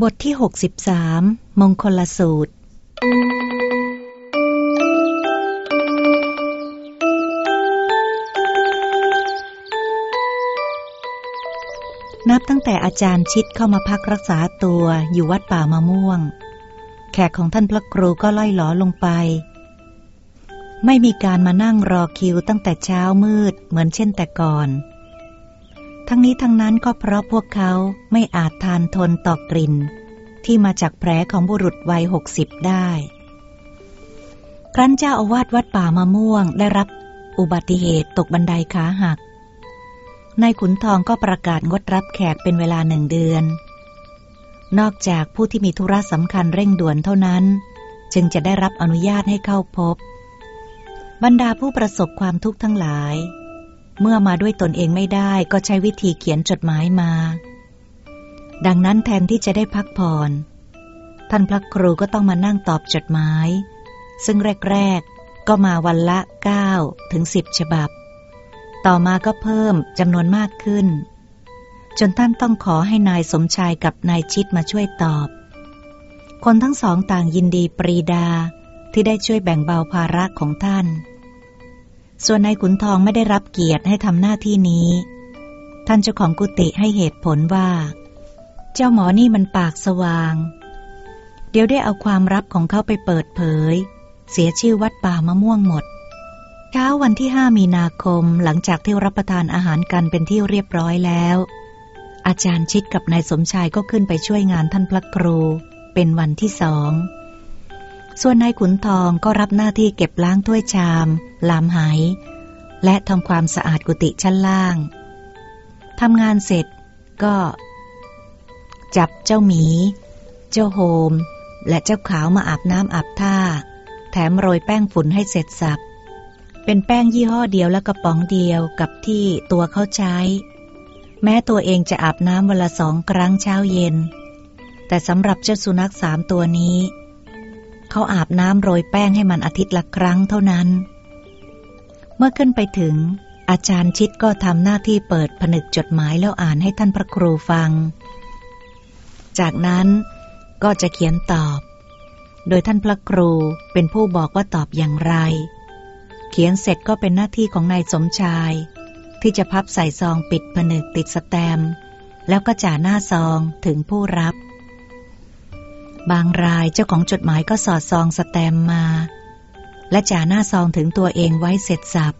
บทที่ 63 มงคลสูตร นับตั้งแต่อาจารย์ชิดเข้ามาพักรักษาตัวอยู่วัดป่ามะม่วง แขกของท่านพระครูก็ล่อยหลอลงไป ไม่มีการมานั่งรอคิวตั้งแต่เช้ามืดเหมือนเช่นแต่ก่อน ทั้งนี้ทั้งนั้นก็เพราะพวกเขาไม่อาจทานทนต่อกลิ่น ที่มาจากแผลของบุรุษวัยหกสิบได้ ครั้นเจ้าอาวาสวัดป่ามะม่วงได้รับอุบัติเหตุตกบันไดขาหัก นายขุนทองก็ประกาศงดรับแขกเป็นเวลาหนึ่งเดือน นอกจากผู้ที่มีธุระสำคัญเร่งด่วนเท่านั้น จึงจะได้รับอนุญาตให้เข้าพบ บรรดาผู้ประสบความทุกข์ทั้งหลาย เมื่อมาด้วยตนเองไม่ได้ก็ใช้วิธีเขียนจดหมายมา ดังนั้นแทนที่จะได้พักผ่อน ท่านพระครูก็ต้องมานั่งตอบจดหมาย ซึ่งแรก ๆ ก็มาวันละ 9 ถึง 10 ฉบับ ต่อมาก็เพิ่มจำนวนมากขึ้น จนท่านต้องขอให้นายสมชายกับนายชิดมาช่วยตอบ คนทั้งสองต่างยินดีปรีดาที่ได้ช่วยแบ่งเบาภาระของท่าน ส่วนนายขุนทองไม่ได้รับเกียรติให้ทำหน้าที่นี้ ท่านเจ้าของกุฏิให้เหตุผลว่า เจ้าหมอนี่มันปากสว่าง เดี๋ยวได้เอาความลับของเขาไปเปิดเผย เสียชื่อวัดป่ามะม่วงหมดเช้าวันที่ห้ามีนาคมหลังจากที่รับประทานอาหารกันเป็นที่เรียบร้อยแล้ว อาจารย์ชิดกับนายสมชายก็ขึ้นไปช่วยงานท่านพระครู เป็นวันที่สอง ส่วนนายขุนทองก็รับหน้าที่เก็บล้างถ้วยชาม ลามไหและทำความสะอาดกุฏิชั้นล่าง ทำงานเสร็จก็ จับเจ้าหมี เจ้าโฮม และเจ้าขาวมาอาบน้ำอาบท่า แถมโรยแป้งฝุ่นให้เสร็จสับ เป็นแป้งยี่ห้อเดียวและกระป๋องเดียวกับที่ตัวเขาใช้ แม้ตัวเองจะอาบน้ำวันละสองครั้งเช้าเย็น แต่สำหรับเจ้าสุนัขสามตัวนี้ เขาอาบน้ำโรยแป้งให้มันอาทิตย์ละครั้งเท่านั้น เมื่อขึ้นไปถึง อาจารย์ชิดก็ทำหน้าที่เปิดผนึกจดหมายแล้วอ่านให้ท่านพระครูฟัง จากนั้นก็จะเขียนตอบ โดยท่านพระครูเป็นผู้บอกว่าตอบอย่างไร เขียนเสร็จก็เป็นหน้าที่ของนายสมชาย ที่จะพับใส่ซองปิดผนึกติดสแตมป์แล้วก็จ่าหน้าซองถึงผู้รับ บางรายเจ้าของจดหมายก็สอดซองสแตมมา และจ่าหน้าซองถึงตัวเองไว้เสร็จสับ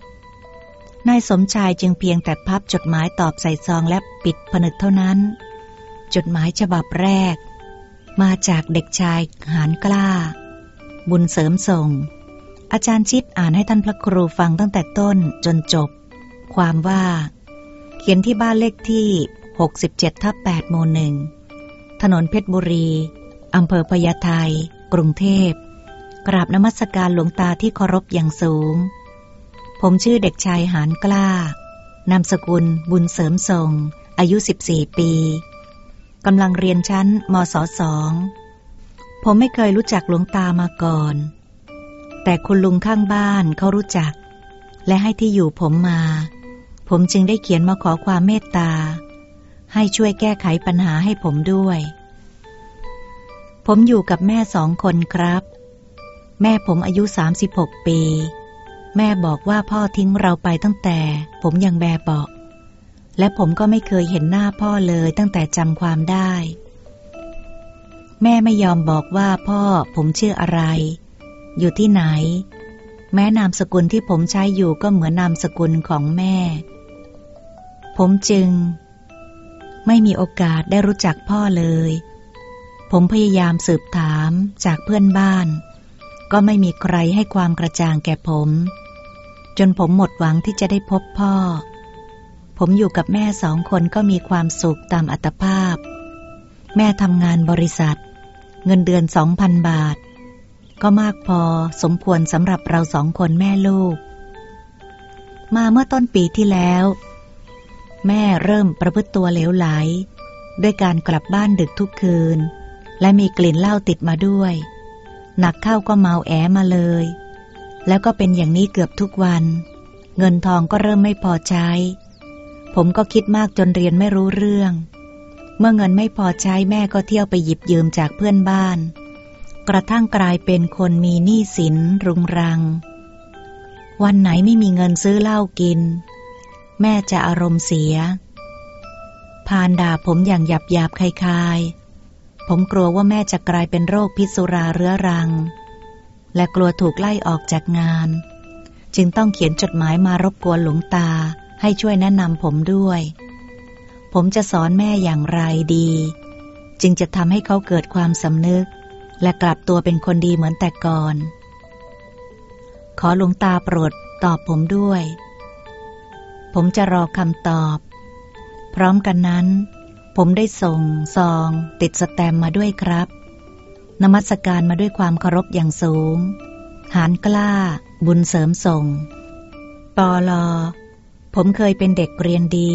นายสมชายจึงเพียงแต่พับจดหมายตอบใส่ซองและปิดผนึกเท่านั้น จดหมายฉบับแรก มาจากเด็กชายหานกล้า บุญเสริมส่ง อาจารย์ชิดอ่านให้ท่านพระครูฟังตั้งแต่ต้นจนจบ ความว่า เขียนที่บ้านเลขที่ 67ทับ8หมู่หนึ่งถนนเพชรบุรี อำเภอพญาไทกรุงเทพ กราบนมัสการหลวงตาที่เคารพอย่างสูง ผมชื่อเด็กชายหานกล้า นามสกุลบุญเสริมส่งอายุ 14 ปี กำลังเรียนชั้นมศสอง ผมไม่เคยรู้จักหลวงตามาก่อน แต่คุณลุงข้างบ้านเขารู้จัก และให้ที่อยู่ผมมา ผมจึงได้เขียนมาขอความเมตตา ให้ช่วยแก้ไขปัญหาให้ผมด้วย ผมอยู่กับแม่สองคนครับ แม่ผมอายุ 36 ปี แม่บอกว่าพ่อทิ้งเราไปตั้งแต่ ผมยังแบบเบาะและผมก็ไม่เคยเห็นหน้าพ่อเลยตั้งแต่จำความได้ แม่ไม่ยอมบอกว่าพ่อผมชื่ออะไร อยู่ที่ไหน แม้นามสกุลที่ผมใช้อยู่ก็เหมือนนามสกุลของแม่ ผมจึง ไม่มีโอกาสได้รู้จักพ่อเลย ผมพยายามสืบถามจากเพื่อนบ้าน ก็ไม่มีใครให้ความกระจ่างแก่ผม จนผมหมดหวังที่จะได้พบพ่อ ผมอยู่กับแม่สองคนก็มีความสุขตามอัตภาพ แม่ทำงานบริษัท เงินเดือนสองพันบาท ก็มากพอสมควรสำหรับเราสองคนแม่ลูก มาเมื่อต้นปีที่แล้ว แม่เริ่มประพฤติตัวเหลวไหล ด้วยการกลับบ้านดึกทุกคืน และมีกลิ่นเหล้าติดมาด้วย หนักเข้าก็เมาแอมาเลย แล้วก็เป็นอย่างนี้เกือบทุกวัน เงินทองก็เริ่มไม่พอใช้ ผมก็คิดมากจนเรียนไม่รู้เรื่อง เมื่อเงินไม่พอใช้แม่ก็เที่ยวไปหยิบยืมจากเพื่อนบ้าน กระทั่งกลายเป็นคนมีหนี้สินรุงรัง วันไหนไม่มีเงินซื้อเหล้ากิน แม่จะอารมณ์เสียพานด่าผมอย่างหยาบหยาบคายๆ ผมกลัวว่าแม่จะกลายเป็นโรคพิษสุราเรื้อรัง และกลัวถูกไล่ออกจากงาน จึงต้องเขียนจดหมายมารบกวนหลวงตาให้ช่วยแนะนำผมด้วย ผมจะสอนแม่อย่างไรดี จึงจะทำให้เขาเกิดความสำนึก และกลับตัวเป็นคนดีเหมือนแต่ก่อน ขอหลวงตาโปรดตอบผมด้วย ผมจะรอคำตอบ พร้อมกันนั้น ผมได้ส่งซอง ติดสแตมมาด้วยครับ นมัสการมาด้วยความเคารพอย่างสูง หานกล้า บุญเสริมส่ง ปอลอ ผมเคยเป็นเด็กเรียนดี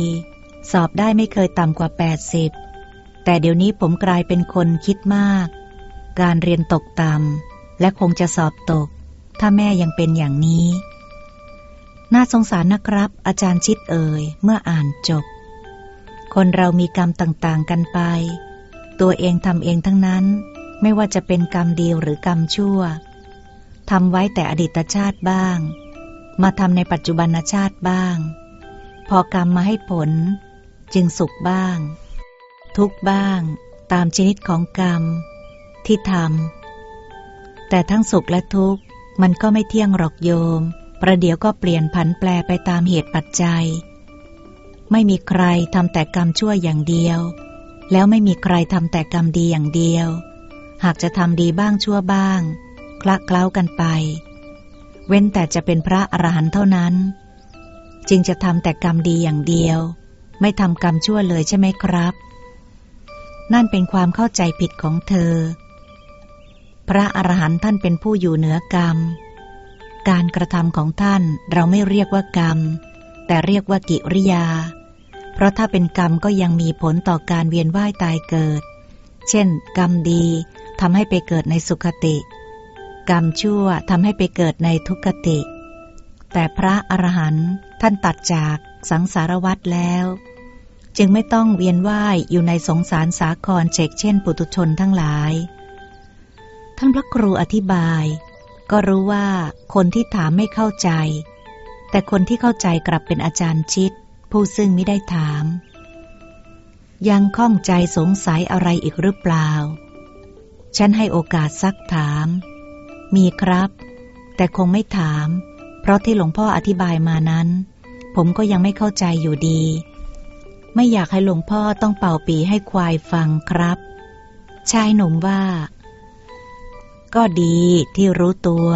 สอบได้ไม่เคยต่ำกว่า 80 แต่เดี๋ยวนี้ผมกลายเป็นคนคิดมาก การเรียนตกต่ำและคงจะสอบตก ถ้าแม่ยังเป็นอย่างนี้ น่าสงสารนะครับ อาจารย์ชิดเอ่ยเมื่ออ่านจบ คนเรามีกรรมต่างๆกันไป ตัวเองทำเองทั้งนั้น ไม่ว่าจะเป็นกรรมดีหรือกรรมชั่วทำไว้แต่อดีตชาติบ้าง มาทำในปัจจุบันชาติบ้าง พอกรรมมาให้ผล จึงสุขบ้าง ทุกบ้าง ตามชนิดของกรรม ที่ทำแต่ทั้งสุขและทุกข์มันก็ไม่เที่ยงหรอกโยม ประเดี๋ยวก็เปลี่ยนผันแปรไปตามเหตุปัจจัย ไม่มีใครทำแต่กรรมชั่วอย่างเดียว แล้วไม่มีใครทำแต่กรรมดีอย่างเดียว หากจะทำดีบ้างชั่วบ้าง คละเคล้ากันไป เว้นแต่จะเป็นพระอรหันต์เท่านั้น จึงจะทำแต่กรรมดีอย่างเดียว ไม่ทำกรรมชั่วเลยใช่ไหมครับ นั่นเป็นความเข้าใจผิดของเธอ พระอรหันต์ท่านเป็นผู้อยู่เหนือกรรม การกระทำของท่านเราไม่เรียกว่ากรรมแต่เรียกว่ากิริยา เพราะถ้าเป็นกรรมก็ยังมีผลต่อการเวียนว่ายตายเกิด เช่น กรรมดีทำให้ไปเกิดในสุขติ กรรมชั่วทำให้ไปเกิดในทุกขติ แต่พระอรหันต์ท่านตัดจากสังสารวัฏแล้ว จึงไม่ต้องเวียนว่ายอยู่ในสงสารสาครเชกเช่น ปุตุชนทั้งหลาย ท่านพระครูอธิบาย ก็รู้ว่าคนที่ถามไม่เข้าใจ แต่คนที่เข้าใจกลับเป็นอาจารย์ชิด ผู้ซึ่งไม่ได้ถาม ยังข้องใจสงสัยอะไรอีกหรือเปล่า ฉันให้โอกาสซักถาม มีครับ แต่คงไม่ถาม เพราะที่หลวงพ่ออธิบายมานั้น ผมก็ยังไม่เข้าใจอยู่ดี ไม่อยากให้หลวงพ่อต้องเป่าปีให้ควายฟังครับชายหนุ่มว่า ก็ดีที่รู้ตัว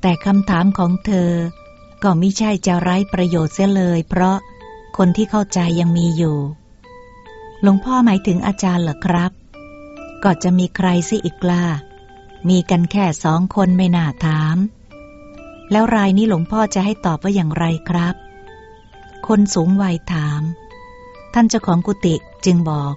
แต่คำถามของเธอ ก็ไม่ใช่จะไร้ประโยชน์เสียเลย เพราะคนที่เข้าใจยังมีอยู่ หลวงพ่อหมายถึงอาจารย์เหรอครับ ก็จะมีใครสิอีกล่ะมีกันแค่สองคนไม่น่าถาม แล้วรายนี้หลวงพ่อจะให้ตอบว่าอย่างไรครับ คนสูงวัยถาม ท่านเจ้าของกุฏิจึงบอก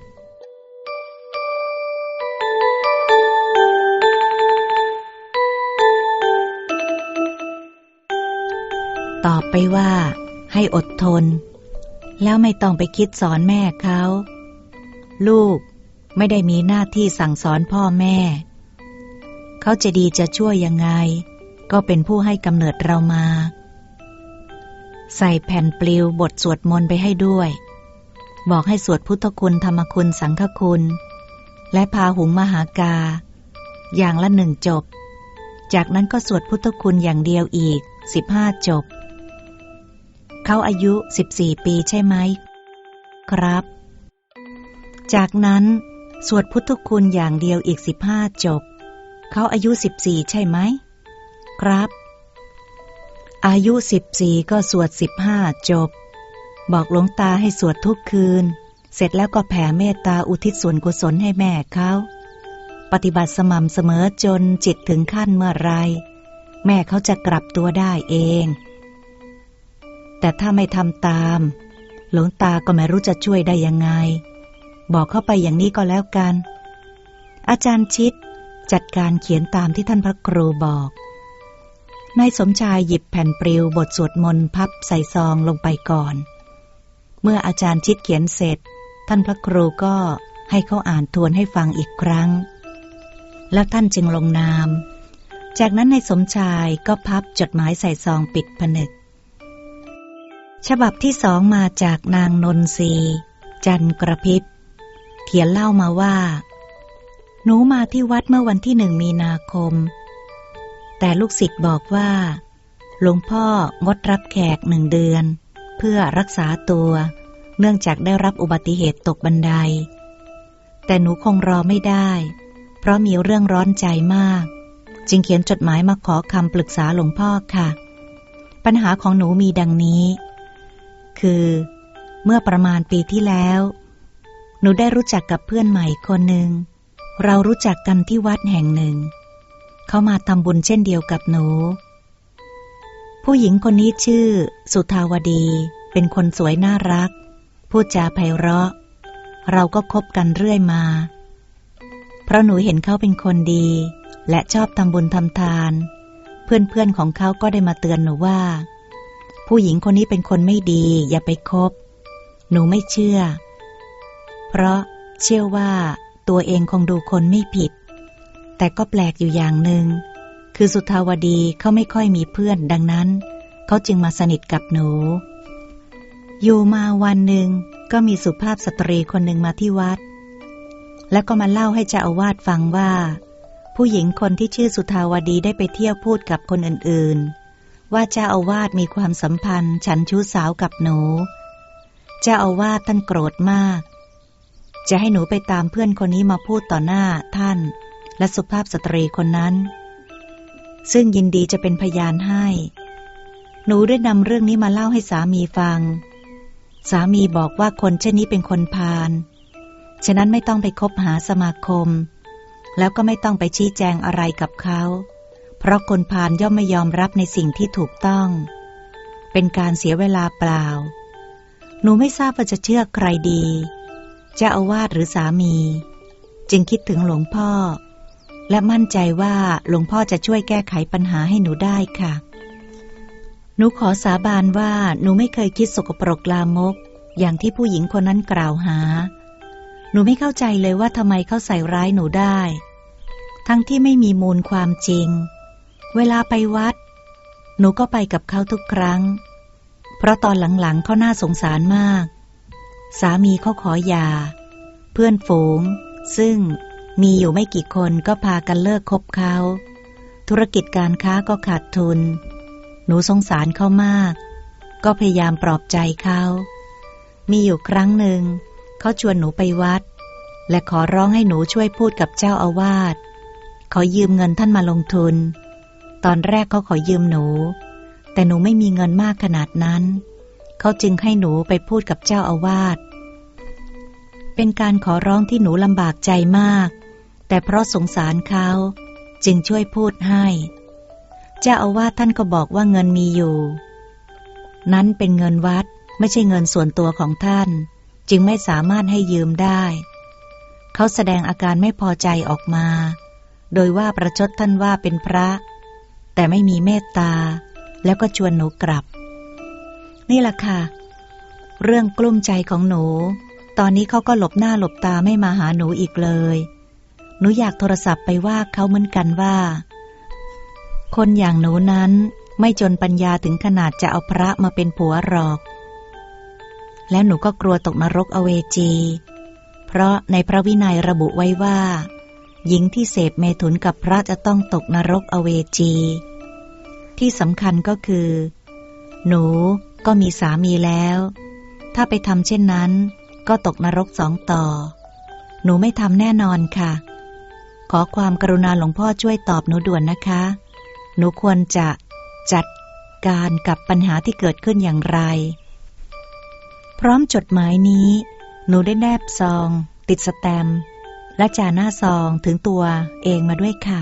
ตอบไปว่าให้อดทน แล้วไม่ต้องไปคิดสอนแม่เขา ลูกไม่ได้มีหน้าที่สั่งสอนพ่อแม่ เขาจะดีจะช่วยยังไง ก็เป็นผู้ให้กำเนิดเรามา ใส่แผ่นปลิวบทสวดมนต์ไปให้ด้วย บอกให้สวดพุทธคุณธรรมคุณสังฆคุณ และพาหุงมหากา อย่างละหนึ่งจบ จากนั้นก็สวดพุทธคุณอย่างเดียวอีกสิบห้าจบ เขาอายุสิบสี่ปีใช่ไหม ครับ จากนั้น สวดพุทธคุณอย่างเดียวอีกสิบห้าจบ เขาอายุสิบสี่ใช่ไหม ครับ อายุสิบสี่ก็สวดสิบห้าจบ บอกหลวงตาให้สวดทุกคืน เสร็จแล้วก็แผ่เมตตาอุทิศส่วนกุศลให้แม่เขาปฏิบัติสม่ำเสมอจนจิตถึงขั้นเมื่อไร แม่เขาจะกลับตัวได้เอง แต่ถ้าไม่ทำตาม หลวงตาก็ไม่รู้จะช่วยได้ยังไง บอกเข้าไปอย่างนี้ก็แล้วกัน อาจารย์ชิดจัดการเขียนตามที่ท่านพระครูบอกนายสมชายหยิบแผ่นปลิวบทสวดมนต์พับใส่ซองลงไปก่อน เมื่ออาจารย์ชิดเขียนเสร็จ ท่านพระครูก็ให้เขาอ่านทวนให้ฟังอีกครั้ง แล้วท่านจึงลงนาม จากนั้นในสมชายก็พับจดหมายใส่ซองปิดผนึก ฉบับที่สองมาจากนางนนทรีจันกระพิบเขียนเล่ามาว่า หนูมาที่วัดเมื่อวันที่หนึ่งมีนาคม แต่ลูกศิษย์บอกว่า หลวงพ่องดรับแขกหนึ่งเดือน เพื่อรักษาตัว เนื่องจากได้รับอุบัติเหตุตกบันได แต่หนูคงรอไม่ได้ เพราะมีเรื่องร้อนใจมาก จึงเขียนจดหมายมาขอคำปรึกษาหลวงพ่อค่ะ ปัญหาของหนูมีดังนี้ คือ เมื่อประมาณปีที่แล้ว หนูได้รู้จักกับเพื่อนใหม่คนหนึ่ง เรารู้จักกันที่วัดแห่งหนึ่ง เขามาทำบุญเช่นเดียวกับหนู ผู้หญิงคนนี้ชื่อ สุทาวดี เป็นคนสวยน่ารัก พูดจาไพเราะ เราก็คบกันเรื่อยมา เพราะหนูเห็นเขาเป็นคนดี และชอบทำบุญทำทาน เพื่อนๆของเขาก็ได้มาเตือนหนูว่า ผู้หญิงคนนี้เป็นคนไม่ดี อย่าไปคบ หนูไม่เชื่อ เพราะเชื่อว่าตัวเองคงดูคนไม่ผิด แต่ก็แปลกอยู่อย่างหนึ่ง คือสุทาวดีเขาไม่ค่อยมีเพื่อนดังนั้น เขาจึงมาสนิทกับหนู อยู่มาวันหนึ่งก็มีสุภาพสตรีคนหนึ่งมาที่วัด แล้วก็มาเล่าให้เจ้าอาวาสฟังว่า ผู้หญิงคนที่ชื่อสุทาวดีได้ไปเที่ยวพูดกับคนอื่นๆ ว่าเจ้าอาวาสมีความสัมพันธ์ ฉันชู้สาวกับหนู เจ้าอาวาสท่านโกรธมาก จะให้หนูไปตามเพื่อนคนนี้มาพูดต่อหน้าท่าน และสุภาพสตรีคนนั้น ซึ่งยินดีจะเป็นพยานให้ หนูได้นำเรื่องนี้มาเล่าให้สามีฟัง สามีบอกว่าคนเช่นนี้เป็นคนพาลฉะนั้นไม่ต้องไปคบหาสมาคม แล้วก็ไม่ต้องไปชี้แจงอะไรกับเขา เพราะคนพาลย่อมไม่ยอมรับในสิ่งที่ถูกต้อง เป็นการเสียเวลาเปล่า หนูไม่ทราบว่าจะเชื่อใครดีเจ้าอาวาสหรือสามี จึงคิดถึงหลวงพ่อ และมั่นใจว่าหลวงพ่อจะช่วยแก้ไขปัญหาให้หนูได้ค่ะ หนูขอสาบานว่าหนูไม่เคยคิดสกปรกลามก อย่างที่ผู้หญิงคนนั้นกล่าวหา หนูไม่เข้าใจเลยว่าทำไมเขาใส่ร้ายหนูได้ ทั้งที่ไม่มีมูลความจริง เวลาไปวัด หนูก็ไปกับเขาทุกครั้ง เพราะตอนหลังๆเขาน่าสงสารมาก สามีเขาขอหย่า เพื่อนฝูง ซึ่งมีอยู่ไม่กี่คนก็พากันเลิกคบเขา ธุรกิจการค้าก็ขาดทุน หนูสงสารเขามาก ก็พยายามปลอบใจเขา มีอยู่ครั้งหนึ่ง เขาชวนหนูไปวัด และขอร้องให้หนูช่วยพูดกับเจ้าอาวาสขอยืมเงินท่านมาลงทุน ตอนแรกเขาขอยืมหนู แต่หนูไม่มีเงินมากขนาดนั้น เขาจึงให้หนูไปพูดกับเจ้าอาวาส เป็นการขอร้องที่หนูลำบากใจมาก แต่เพราะสงสารเขาจึงช่วยพูดให้ เจ้าอาวาสท่านก็บอกว่าเงินมีอยู่ นั้นเป็นเงินวัดไม่ใช่เงินส่วนตัวของท่าน จึงไม่สามารถให้ยืมได้ เขาแสดงอาการไม่พอใจออกมา โดยว่าประชดท่านว่าเป็นพระ แต่ไม่มีเมตตา แล้วก็ชวนหนูกลับ นี่แหละค่ะ เรื่องกลุ้มใจของหนู ตอนนี้เขาก็หลบหน้าหลบตาไม่มาหาหนูอีกเลย หนูอยากโทรศัพท์ไปว่าเขาเหมือนกันว่า คนอย่างหนูนั้นไม่จนปัญญาถึงขนาดจะเอาพระมาเป็นผัวหรอก และหนูก็กลัวตกนรกอเวจี เพราะในพระวินัยระบุไว้ว่า หญิงที่เสพเมถุนกับพระจะต้องตกนรกอเวจี ที่สำคัญก็คือ หนูก็มีสามีแล้ว ถ้าไปทำเช่นนั้น ก็ตกนรกสองต่อ หนูไม่ทำแน่นอนค่ะ ขอความกรุณาหลวงพ่อช่วยตอบหนูด่วนนะคะ หนูควรจะจัดการกับปัญหาที่เกิดขึ้นอย่างไร พร้อมจดหมายนี้ หนูได้แนบซอง ติดสแตมป์ และจาหน้าซองถึงตัวเองมาด้วยค่ะ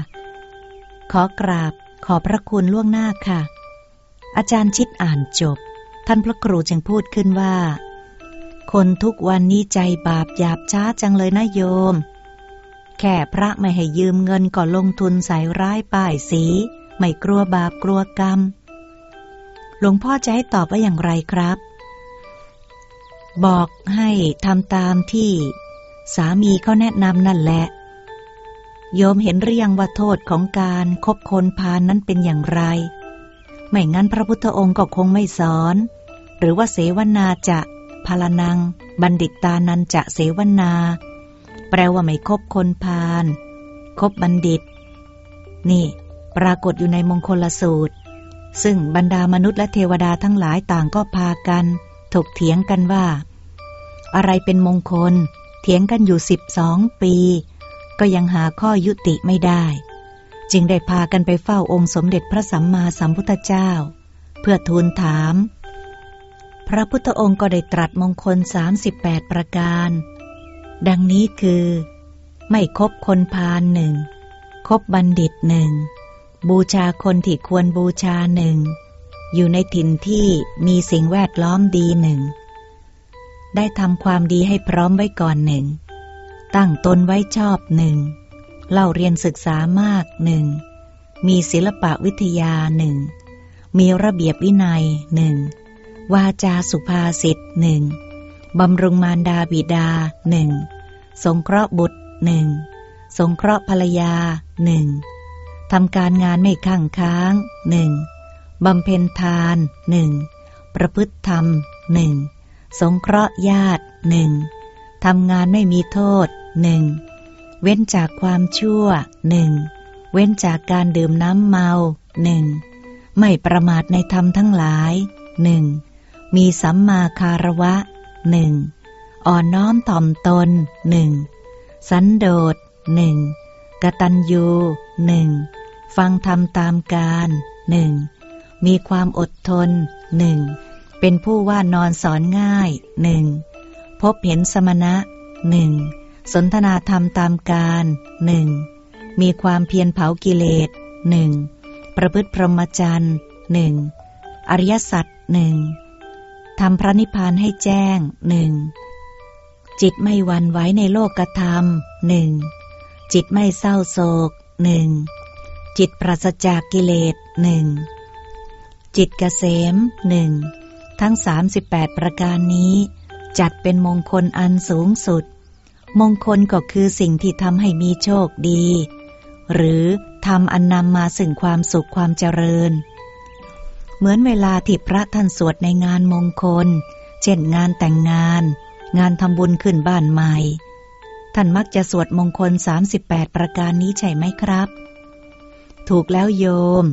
ขอกราบขอพระคุณล่วงหน้าค่ะ อาจารย์ชิดอ่านจบ ท่านพระครูจึงพูดขึ้นว่า คนทุกวันนี้ใจบาปหยาบช้าจังเลยนะโยม แค่พระไม่ให้ยืมเงินก่อลงทุนใส่ร้ายป้ายสี ไม่กลัวบาปกลัวกรรม หลวงพ่อจะให้ตอบว่าอย่างไรครับ บอกให้ทำตามที่ สามีเขาแนะนำนั่นแหละ โยมเห็นเรียงว่าโทษของการคบคนพาลนนั้นเป็นอย่างไร ไม่งั้นพระพุทธองค์ก็คงไม่สอน หรือว่าเสวนาจะพลนัง บัณฑิตานันจะเสวนา แปลว่าไม่คบคนพาลคบบัณฑิต นี่ ปรากฏอยู่ในมงคลสูตร ซึ่งบรรดามนุษย์และเทวดาทั้งหลายต่างก็พากัน ถกเถียงกันว่า อะไรเป็นมงคล ถียงกันอยู่สิบสองปี ก็ยังหาข้อยุติไม่ได้ จึงได้พากันไปเฝ้าองค์สมเด็จพระสัมมาสัมพุทธเจ้า เพื่อทูลถาม พระพุทธองค์ก็ได้ตรัสมงคล 38 ประการ ดังนี้คือ ไม่คบคนพาลหนึ่งคบบัณฑิตหนึ่งบูชาคนที่ควรบูชาหนึ่งอยู่ในถิ่นที่มีสิ่งแวดล้อมดีหนึ่ง ได้ทำความดีให้พร้อมไว้ก่อนหนึ่ง ตั้งตนไว้ชอบหนึ่ง เล่าเรียนศึกษามากหนึ่ง มีศิลปะวิทยาหนึ่ง มีระเบียบวินัยหนึ่ง วาจาสุภาษิตหนึ่งบำรุงมารดาบิดาหนึ่ง สงเคราะห์บุตรหนึ่ง สงเคราะห์ภรรยาหนึ่งทำการงานไม่ข้างค้างหนึ่งบำเพ็ญทานหนึ่งประพฤติธรรมหนึ่ง สงเคราะห์ญาติหนึ่งทำงานไม่มีโทษหนึ่งเว้นจากความชั่วหนึ่งเว้นจากการดื่มน้ำเมาหนึ่งไม่ประมาทในธรรมทั้งหลายหนึ่งมีสัมมาคารวะหนึ่งอ่อนน้อมถ่อมตนหนึ่งสันโดษหนึ่งกตัญญูหนึ่งฟังธรรมตามการหนึ่งมีความอดทนหนึ่ง เป็นผู้ว่านอนสอนง่ายหนึ่งพบเห็นสมณะหนึ่งสนทนาธรรมตามการหนึ่งมีความเพียรเผากิเลสหนึ่งประพฤติพรหมจรรย์หนึ่งอริยสัจหนึ่งทำพระนิพพานให้แจ้งหนึ่งจิตไม่หวันไหวในโลกกธรรมหนึ่งจิตไม่เศร้าโศกหนึ่งจิตปราศจากกิเลสหนึ่งจิตเกษมหนึ่ง ทั้ง 38 ประการนี้ จัดเป็นมงคลอันสูงสุด มงคลก็คือสิ่งที่ทำให้มีโชคดี หรือทำอันนำมาสึ่งความสุขความเจริญ เหมือนเวลาที่พระท่านสวดในงานมงคล เช่นงานแต่งงาน งานทำบุญขึ้นบ้านใหม่ ท่านมักจะสวดมงคล 38 ประการนี้ใช่ไหมครับ ถูกแล้วโยม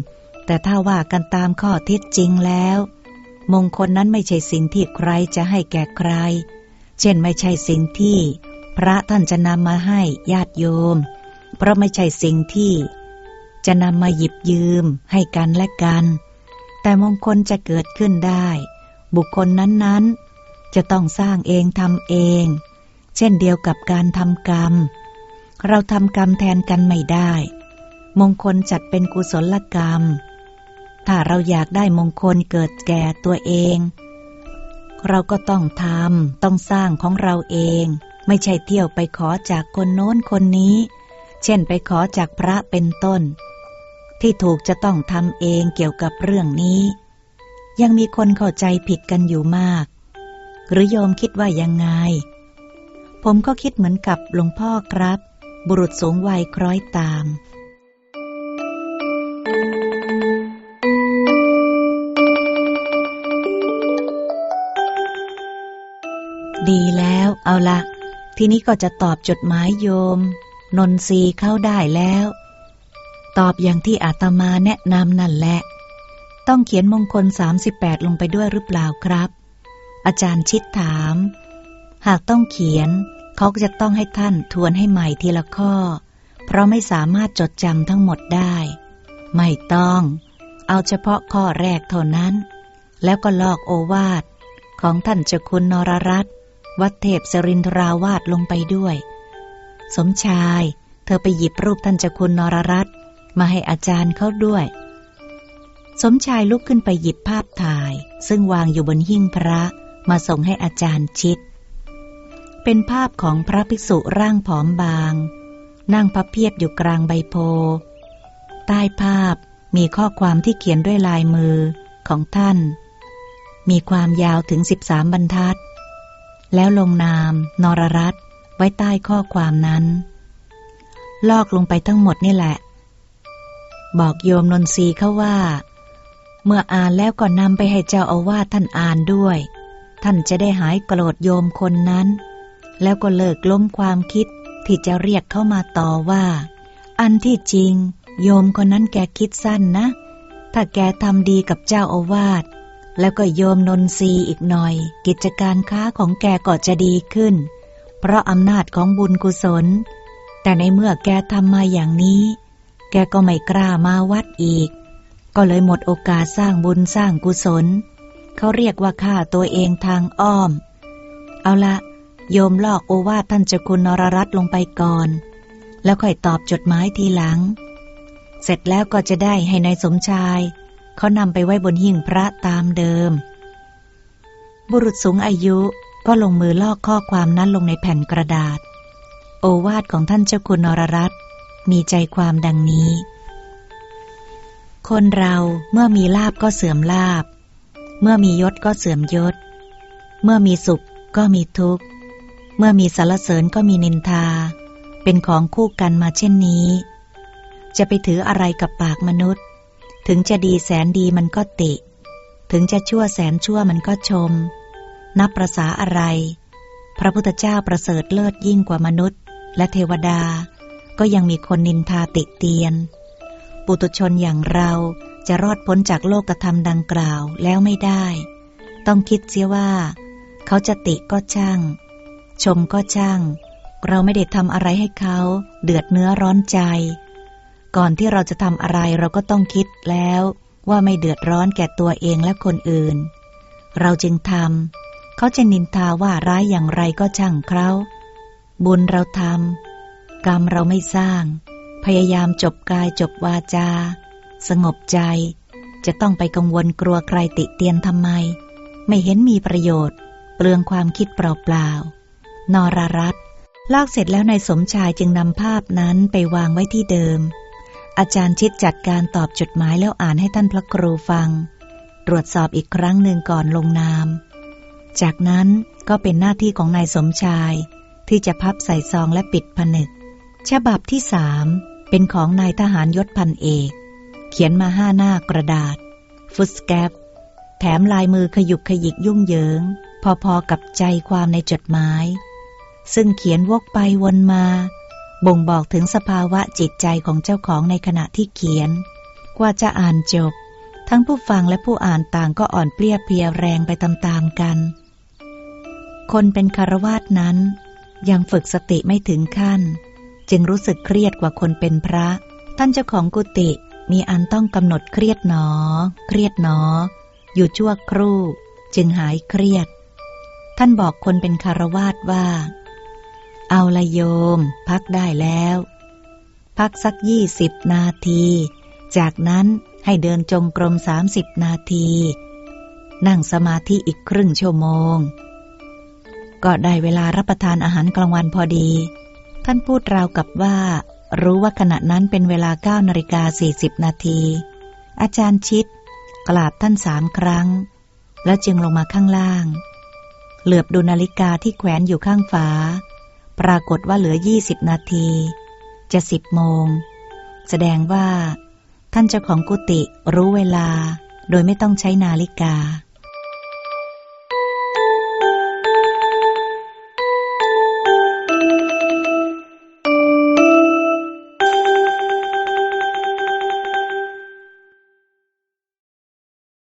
แต่ถ้าว่ากันตามข้อเท็จจริงแล้ว มงคลนั้นไม่ใช่สิ่งที่ใครจะให้แก่ใคร เช่นไม่ใช่สิ่งที่ พระท่านจะนำมาให้ญาติโยม เพราะไม่ใช่สิ่งที่ จะนำมาหยิบยืมให้กันและกัน แต่มงคลจะเกิดขึ้นได้ บุคคลนั้นๆ จะต้องสร้างเองทำเอง เช่นเดียวกับการทำกรรม เราทำกรรมแทนกันไม่ได้ มงคลจัดเป็นกุศลกรรม ถ้าเราอยากได้มงคลเกิดแก่ตัวเอง เราก็ต้องทำต้องสร้างของเราเอง ไม่ใช่เที่ยวไปขอจากคนโน้นคนนี้ เช่นไปขอจากพระเป็นต้น ที่ถูกจะต้องทำเองเกี่ยวกับเรื่องนี้ ยังมีคนเข้าใจผิดกันอยู่มาก หรือโยมคิดว่ายังไง ผมก็คิดเหมือนกับหลวงพ่อครับ บุรุษสูงวัยคล้อยตาม ดีแล้วเอาละทีนี้ก็จะตอบจดหมายโยม นนทรีเข้าได้แล้ว ตอบอย่างที่อาตมาแนะนำนั่นแหละ ต้องเขียนมงคล 38 ลงไปด้วยหรือเปล่าครับ อาจารย์ชิดถาม หากต้องเขียน เขาจะต้องให้ท่านทวนให้ใหม่ทีละข้อ เพราะไม่สามารถจดจำทั้งหมดได้ ไม่ต้อง เอาเฉพาะข้อแรกเท่านั้น แล้วก็ลอกโอวาทของท่านเจ้าคุณนรรัตน์ วัดเทพสรินทราวาสลงไปด้วย สมชาย เธอไปหยิบรูปท่านเจ้าคุณนรรัตน์มาให้อาจารย์เขาด้วย สมชายลุกขึ้นไปหยิบภาพถ่าย ซึ่งวางอยู่บนหิ้งพระมาส่งให้อาจารย์ชิด เป็นภาพของพระภิกษุร่างผอมบาง นั่งพับเพียบอยู่กลางใบโพ ใต้ภาพมีข้อความที่เขียนด้วยลายมือของท่าน มีความยาวถึง 13 บรรทัด แล้วลงนาม นรรัตไว้ใต้ข้อความนั้น ลอกลงไปทั้งหมดนี่แหละ บอกโยมนนทรีเขาว่า เมื่ออ่านแล้วก็นำไปให้เจ้าอาวาสท่านอ่านด้วย ท่านจะได้หายโกรธโยมคนนั้น แล้วก็เลิกล้มความคิดที่จะเรียกเข้ามาต่อว่า อันที่จริง โยมคนนั้นแกคิดสั้นนะ ถ้าแกทำดีกับเจ้าอาวาส แล้วก็โยมนนทรีอีกหน่อย กิจการค้าของแกก็จะดีขึ้น เพราะอำนาจของบุญกุศล แต่ในเมื่อแกทำมาอย่างนี้ แกก็ไม่กล้ามาวัดอีก ก็เลยหมดโอกาสสร้างบุญสร้างกุศล เขาเรียกว่าฆ่าตัวเองทางอ้อม เอาละโยมลอกโอวาทท่านเจ้าคุณนรรัตลงไปก่อน แล้วค่อยตอบจดหมายทีหลัง เสร็จแล้วก็จะได้ให้ในายสมชาย เขานำไปไว้บนหิ้งพระตามเดิม บุรุษสูงอายุก็ลงมือลอกข้อความนั้นลงในแผ่นกระดาษ โอวาทของท่านเจ้าคุณนรรัตมีใจความดังนี้ คนเราเมื่อมีลาบก็เสื่อมลาบ เมื่อมียศก็เสื่อมยศ เมื่อมีสุขก็มีทุกข์ เมื่อมีสารเสริญก็มีนินทา เป็นของคู่กันมาเช่นนี้ จะไปถืออะไรกับปากมนุษย์ ถึงจะดีแสนดีมันก็ติ ถึงจะชั่วแสนชั่วมันก็ชม นับประษาอะไร พระพุทธเจ้าประเสริฐเลิศยิ่งกว่ามนุษย์ และเทวดา ก็ยังมีคนนินทาติเตียน ปุตุชนอย่างเราจะรอดพ้นจากโลกธรรมดังกล่าวแล้วไม่ได้ ต้องคิดเสียว่า เขาจะติก็ช่าง ชมก็ช่าง เราไม่ได้ทำอะไรให้เขา เดือดเนื้อร้อนใจ ก่อนที่เราจะทำอะไรเราก็ต้องคิดแล้วว่าไม่เดือดร้อนแก่ตัวเองและคนอื่น เราจึงทำเขาจะนินทาว่าร้ายอย่างไรก็ช่างเขาบุญเราทำกรรมเราไม่สร้าง พยายามจบกายจบวาจา สงบใจ จะต้องไปกังวลกลัวใครติเตียนทำไม ไม่เห็นมีประโยชน์ เปลืองความคิดเปล่าๆนรรัตลอกเสร็จแล้วนายสมชายจึงนำภาพนั้นไปวางไว้ที่เดิม อาจารย์ชิดจัดการตอบจดหมายแล้วอ่านให้ท่านพระครูฟัง ตรวจสอบอีกครั้งหนึ่งก่อนลงนาม จากนั้นก็เป็นหน้าที่ของนายสมชาย ที่จะพับใส่ซองและปิดผนึก ฉบับที่สามเป็นของนายทหารยศพันเอก เขียนมาห้าหน้ากระดาษ ฟุตสแกปแถมลายมือขยุกขยิกยุ่งเหยิง พอๆกับใจความในจดหมาย ซึ่งเขียนวกไปวนมา บ่งบอกถึงสภาวะจิตใจของเจ้าของในขณะที่เขียน กว่าจะอ่านจบ ทั้งผู้ฟังและผู้อ่านต่างก็อ่อนเปรียเพลียแรงไปตามๆกัน คนเป็นคารวาสนั้น ยังฝึกสติไม่ถึงขั้น จึงรู้สึกเครียดกว่าคนเป็นพระ ท่านเจ้าของกุฏิมีอันต้องกำหนดเครียดหนอ เครียดหนอ อยู่ชั่วครู่ จึงหายเครียด ท่านบอกคนเป็นคารวาสว่า เอาละโยม พักได้แล้ว พักสักยี่สิบนาที จากนั้นให้เดินจงกรมสามสิบนาที นั่งสมาธิอีกครึ่งชั่วโมง ก็ได้เวลารับประทานอาหารกลางวันพอดี ท่านพูดราวกับว่า รู้ว่าขณะนั้นเป็นเวลาเก้านาฬิกาสี่สิบนาที อาจารย์ชิด กราบท่านสามครั้ง แล้วจึงลงมาข้างล่าง เหลือบดูนาฬิกาที่แขวนอยู่ข้างฝา ปรากฏว่าเหลือยี่สิบนาที จะสิบโมง แสดงว่า ท่านเจ้าของกุฏิรู้เวลาโดยไม่ต้องใช้นาฬิกา